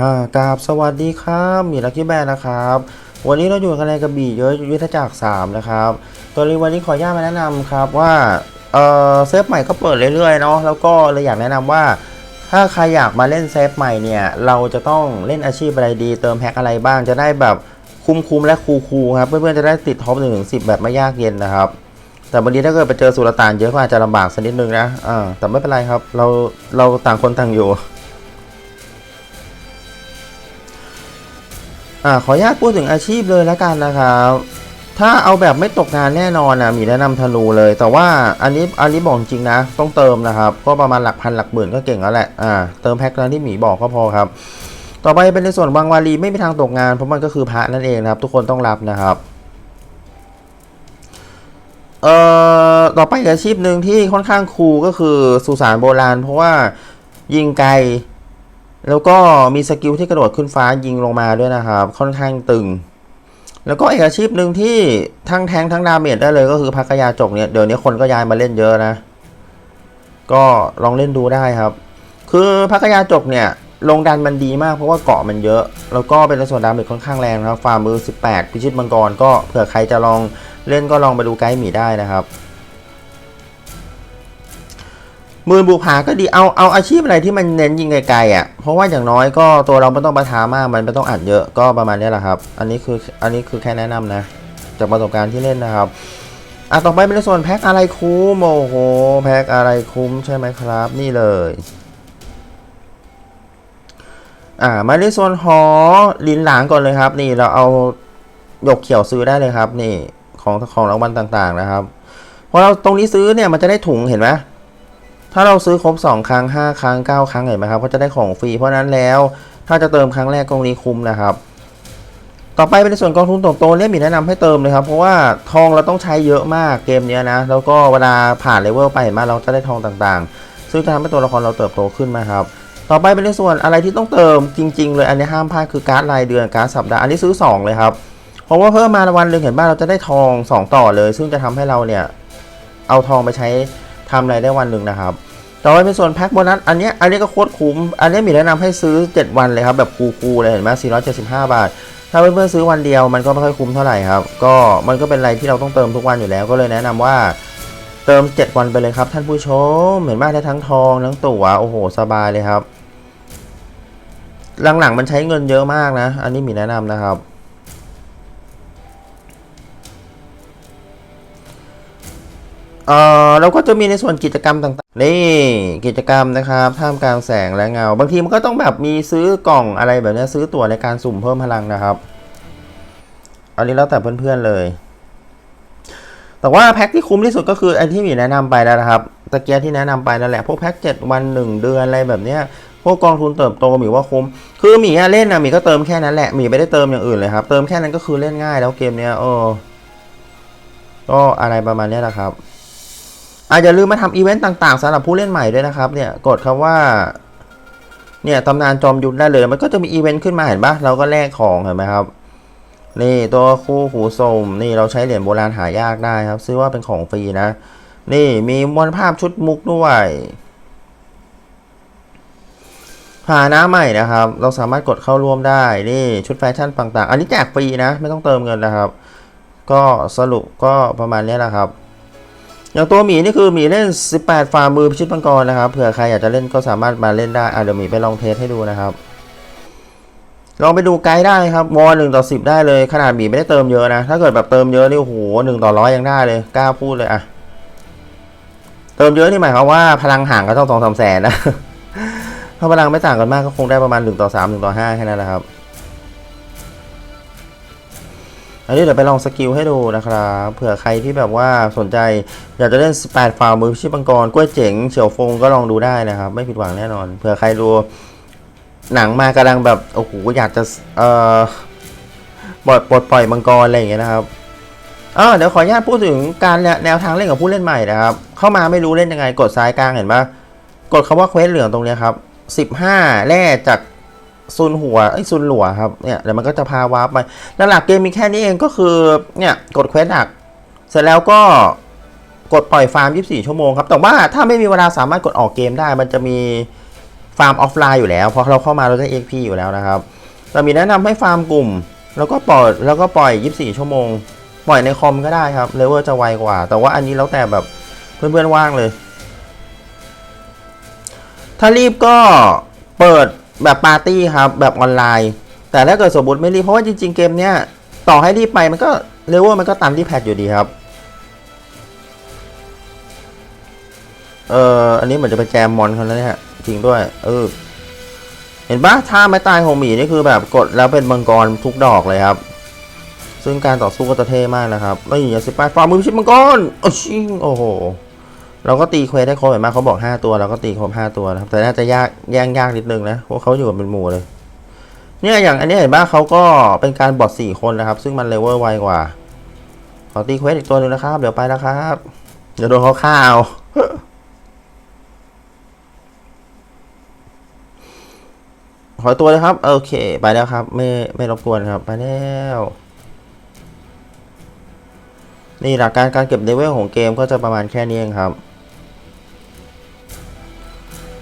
ฮ่ากราบสวัสดีครับมีลักกี้แบนนะครับ วันนี้เราอยู่กันในกระบี่เยอะยุทธจักร3นะครับ ตัวนี้วันนี้ขออนุญาตมาแนะนำครับว่าเออเซฟใหม่ก็เปิดเรื่อยๆเนาะแล้วก็เลยอยากแนะนำว่า ถ้าใครอยากมาเล่นเซฟใหม่เนี่ย เราจะต้องเล่นอาชีพอะไรดี เติมแพ็คอะไรบ้างจะได้แบบคุ้มๆและคูลๆครับเพื่อนๆจะได้ติดท็อปหนึ่งถึงสิบแบบไม่ยากเย็นนะครับแต่วันนี้ถ้าเกิดไปเจอสุลต่านเยอะก็อาจจะลำบากสักนิดนึงนะอ่าแต่ไม่เป็นไรครับ เราเราต่างคนต่างอยู่ อ่าขออนุญาตพูดถึงอาชีพเลยแล้วกันนะครับ ถ้าเอาแบบไม่ตกงานแน่นอนนะมีแนะนำธนูเลย แต่ว่าอันนี้อันนี้บอกจริงนะ ต้องเติมนะครับ ก็ประมาณหลักพันหลักหมื่นก็เก่งแล้วแหละอ่าเติมแพ็คนั้นที่หมีบอกก็พอครับ ต่อไปเป็นในส่วนบางวารีไม่มีทางตกงานเพราะมันก็คือพระนั่นเองนะครับ ทุกคนต้องรับนะครับเอ่อต่อไปอีกอาชีพหนึ่งที่ค่อนข้างคูลก็คือสุสานโบราณ เพราะว่ายิงไกล แล้วก็มีสกิลที่กระโดดขึ้นฟ้ายิงลงมาด้วยนะครับ ค่อนข้างตึง แล้วก็อีกอาชีพหนึ่งที่ทั้งแทงทั้งดาเมจได้เลยก็คือพักยาจกเนี่ยเดี๋ยวนี้คนก็ย้ายมาเล่นเยอะนะ ก็ลองเล่นดูได้ครับ คือพักยาจกเนี่ยลงดันมันดีมากเพราะว่าเกาะมันเยอะ แล้วก็เป็นในส่วนดาเมจค่อนข้างแรงนะครับฝ่ามือ 18 พิชิตมังกรก็เผื่อใครจะลองเล่นก็ลองไปดูไกด์หมีได้นะครับ มืนบุกผาก็ดีเอาเอาอาชีพอะไรที่มันเน้นยิงไกลๆอะเพราะว่าอย่างน้อยก็ตัวเราไม่ต้องประทามากมันไม่ต้องอัดเยอะก็ประมาณนี้แหละครับ อันนี้คืออันนี้คือแค่แนะนำนะ จากประสบการณ์ที่เล่นนะครับอะต่อไปเป็นในส่วนแพ็คอะไรคุ้มโอ้โหแพ็คอะไรคุ้มใช่ไหมครับ นี่เลยอ่ามาในส่วนหอลินหลางก่อนเลยครับ นี่เราเอาหยกเขียวซื้อได้เลยครับ นี่ของของรางวัลต่างๆนะครับพอเราตรงนี้ซื้อเนี่ยมันจะได้ถุงเห็นไหม ถ้าเราซื้อครบ 2 ครั้ง 5 ครั้ง 9 ครั้งเห็นไหมครับก็จะได้ของฟรี เพราะนั้นแล้วถ้าจะเติมครั้งแรกกองนี้คุ้มนะครับ ต่อไปเป็นในส่วนกองทุนตบโตเนี่ยมีแนะนำให้เติมเลยครับ เพราะว่าทองเราต้องใช้เยอะมากเกมนี้นะ แล้วก็เวลาผ่านเลเวลไปเห็นไหมเราจะได้ทองต่างๆ ซึ่งจะทำให้ตัวละครเราเติบโตขึ้นมาครับต่อไปเป็นในส่วนอะไรที่ต้องเติมจริง ๆ เลยอันนี้ห้ามพลาดคือการ์ดรายเดือนการ์ดสัปดาห์อันนี้ซื้อ 2 เลยครับ เพราะว่าเพิ่มมาวันหนึ่งเห็นบ้าเราจะได้ทอง 2 ต่อเลย ซึ่งจะทำให้เราเนี่ยเอาทองไปใช้ ทำอะไรได้วันหนึ่งนะครับต่อไปเป็นส่วนแพ็คโบนัสอันนี้อันนี้ก็โคตรคุ้ม อันนี้มีแนะนำให้ซื้อ 7 วันเลยครับ แบบคูลๆเลยเห็นไหม475 บาท ถ้าเพื่อนๆซื้อวันเดียวมันก็ไม่ค่อยคุ้มเท่าไหร่ครับ ก็มันก็เป็นอะไรที่เราต้องเติมทุกวันอยู่แล้ว ก็เลยแนะนำว่าเติม 7 วันไปเลยครับท่านผู้ชม เห็นไหมได้ทั้งทองทั้งตั๋วโอ้โหสบายเลยครับ หลังๆมันใช้เงินเยอะมากนะ อันนี้มีแนะนำนะครับ เอ่อเราก็จะมีในส่วนกิจกรรมต่างๆ นี่กิจกรรมนะครับท่ามกลางแสงและเงา บางทีมันก็ต้องแบบมีซื้อกล่องอะไรแบบนี้ซื้อตั๋วในการสุ่มเพิ่มพลังนะครับ อันนี้แล้วแต่เพื่อนๆเลย แต่ว่าแพ็คที่คุ้มที่สุดก็คือไอที่หมีแนะนำไปแล้วนะครับตะเกียที่แนะนำไปนั่นแหละพวกแพ็ค7วัน1เดือนอะไรแบบเนี้ยพวกกองทุนเติบโตหมีว่าคุ้ม คือหมีเล่นนะหมีก็เติมแค่นั้นแหละหมีไม่ได้เติมอย่างอื่นเลยครับ เติมแค่นั้นก็คือเล่นง่ายแล้วเกมเนี้ยเออก็อะไรประมาณนี้แหละครับ อาจจะลืมมาทำอีเวนต์ต่างๆสำหรับผู้เล่นใหม่ด้วยนะครับเนี่ยกดคำว่าเนี่ยตำนานจอมยุทธได้เลย มันก็จะมีอีเวนต์ขึ้นมาเห็นปะเราก็แลกของเห็นไหมครับ นี่ตัวคู่หูสมนี่เราใช้เหรียญโบราณหายากได้ครับ ซื้อว่าเป็นของฟรีนะ นี่มีมวลภาพชุดมุกด้วยหาหน้าใหม่นะครับ เราสามารถกดเข้าร่วมได้นี่ชุดแฟชั่นต่างๆ อันนี้แจกฟรีนะ ไม่ต้องเติมเงินนะครับ ก็สรุปก็ประมาณนี้แหละครับ อย่างตัวหมีนี่คือหมีเล่น 18 ฝ่ามือพิชิตมังกรนะครับ เผื่อใครอยากจะเล่นก็สามารถมาเล่นได้อะเดี๋ยวหมีไปลองเทสให้ดูนะครับ ลองไปดูไกด์ได้ครับวอลหนึ่งต่อสิบได้เลย ขนาดหมีไม่ได้เติมเยอะนะ ถ้าเกิดแบบเติมเยอะนี่โอ้โหหนึ่งต่อร้อยยังได้เลยกล้าพูดเลยอะเติมเยอะนี่หมายความว่าพลังห่างก็ต้องสองสามแสนนะ ถ้าพลังไม่ต่างกันมากก็คงได้ประมาณหนึ่งต่อสามหนึ่งต่อห้าแค่นั้นแหละครับ อันนี้เดี๋ยวไปลองสกิลให้ดูนะครับเผื่อใครที่แบบว่าสนใจ อยากจะเล่น 18ฝ่ามือชิตบังกรกล้วยเจ๋งเฉียวฟงก็ลองดูได้นะครับ ไม่ผิดหวังแน่นอนเผื่อใครดูหนังมากำลังแบบโอ้โหอยากจะเอ่อปลดปลดปล่อยมังกรอะไรอย่างเงี้ยนะครับอ่าเดี๋ยวขออนุญาตพูดถึงการแนวทางเล่นของผู้เล่นใหม่นะครับ เข้ามาไม่รู้เล่นยังไงกดซ้ายกลางเห็นปะกดคำว่าเควสเหลืองตรงเนี้ยครับ 15 แร่จาก ซุนหัวไอ้ซุนหลัวครับเนี่ยเดี๋ยวมันก็จะพาวาร์ปไปหลักเกมมีแค่นี้เองก็คือเนี่ยกดเควสหลัก เสร็จแล้วก็กดปล่อยฟาร์ม 24 ชั่วโมงครับ แต่ว่าถ้าไม่มีเวลาสามารถกดออกเกมได้ มันจะมีฟาร์มออฟไลน์อยู่แล้วพราะเราเข้ามาเราได้ XP อยู่แล้วนะครับแต่มีแนะนำให้ฟาร์มกลุ่ม แล้วก็ปล่อยแล้วก็ปล่อย 24 ชั่วโมง ปล่อยในคอมก็ได้ครับเลเวลจะไวกว่า แต่ว่าอันนี้แล้วแต่แบบเพื่อนๆว่างเลย ถ้ารีบก็เปิด แบบปาร์ตี้ครับแบบออนไลน์ แต่ถ้าเกิดสมมติไม่รีบเพราะว่าจริงๆเกมเนี้ยต่อให้รีบไปมันก็เลเวลมันก็ตามที่แพทอยู่ดีครับ เอออันนี้เหมือนจะไปแจมมอนเขาแล้วเนี่ยจริงด้วย เออ เห็นปะท่าไม้ตายของหมีนี่คือแบบกดแล้วเป็นมังกรทุกดอกเลยครับ ซึ่งการต่อสู้ก็จะเท่มากนะครับแล้วอย่างสิบแปดฟาร์มมือชิปมังกรโอ้ชิงโอ้โห เราก็ตีเควสได้ครบเห็นไหมเขาบอก 5 ตัวเราก็ตีครบ5ตัวนะครับแต่น่าจะยากแย่งยากนิดนึงนะเพราะเขาอยู่เป็นหมู่เลย เนี่ยอย่างอันนี้เห็นปะเขาก็เป็นการบอด4คนนะครับ ซึ่งมันเลเวลไวกว่าขอตีเควสอีกตัวหนึ่งนะครับ เดี๋ยวไปแล้วครับเดี๋ยวโดนเขาฆ่าเอาขอตัวเลยครับ โอเค ไปแล้วครับ ไม่ไม่รบกวนครับ ไปแล้วนี่หลักการการเก็บเลเวลของเกมก็จะประมาณแค่นี้เองครับ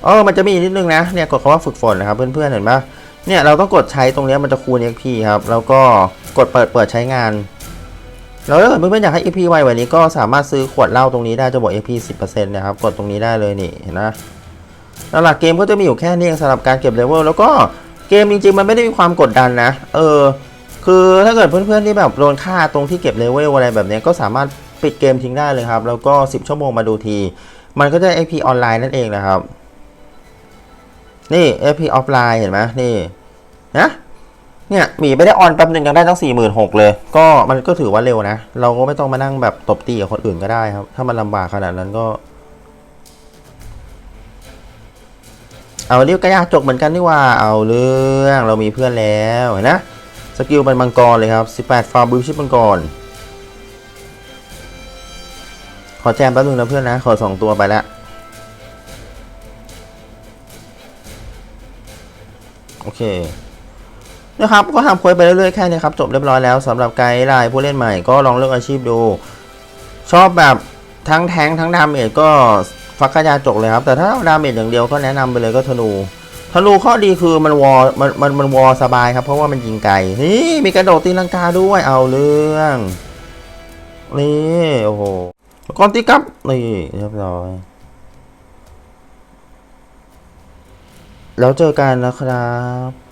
เออมันจะมีนิดนึงนะเนี่ยกดคำว่าฝึกฝนนะครับเพื่อนๆเห็นปะเนี่ยเราต้องกดใช้ตรงนี้มันจะคูณ XP ครับแล้วก็กดเปิดเปิดใช้งานแล้วถ้าเกิดเพื่อนๆอยากให้ XP ไวกว่านี้ก็สามารถซื้อขวดเหล้าตรงนี้ได้จะบอก XP 10%นะครับกดตรงนี้ได้เลยนี่เห็นนะแล้วหลักเกมก็จะมีอยู่แค่นี้สำหรับการเก็บเลเวลแล้วก็เกมจริงๆมันไม่ได้มีความกดดันนะ เออ คือถ้าเกิดเพื่อนๆที่แบบโดนฆ่าตรงที่เก็บเลเวลอะไรแบบนี้ก็สามารถปิดเกมทิ้งได้เลยครับ แล้วก็ 10 ชั่วโมงมาดูที มันก็จะ AP ออนไลน์นั่นเองนะครับ นี่ AP ออฟไลน์เห็นไหมนี่นะเนี่ยหมีไม่ได้ออนแป๊บหนึ่งยังได้ตั้ง46,000เลย ก็มันก็ถือว่าเร็วนะ เราก็ไม่ต้องมานั่งแบบตบตีกับคนอื่นก็ได้ครับ ถ้ามันลำบากขนาดนั้นก็ เอานี่ก็ยาจกเหมือนกันนี่ว่า เอาเรื่องเรามีเพื่อนแล้วเห็นนะสกิลเป็นมังกรเลยครับ 18 ฟาร์มบูชิปมังกร ขอแจมแป๊บนึงนะเพื่อนนะ ขอ 2 ตัวไปแล้ว โอเคนะครับก็ทำคุยไปเรื่อยๆแค่นี้ครับจบเรียบร้อยแล้วสำหรับไกด์ไลน์ผู้เล่นใหม่ก็ลองเลือกอาชีพดู ชอบแบบทั้งแทงทั้งดาเมจก็ฟักกระยาจกเลยครับ แต่ถ้าดาเมจอย่างเดียวก็แนะนำไปเลยก็ธนูธนูข้อดีคือมันวอมันมันมันวอสบายครับ เพราะว่ามันยิงไกลนี่มีกระโดดตีลังกาด้วยเอาเรื่องนี่โอ้โหก่อนตีกลับนี่เรียบร้อย แล้วเจอกันนะครับ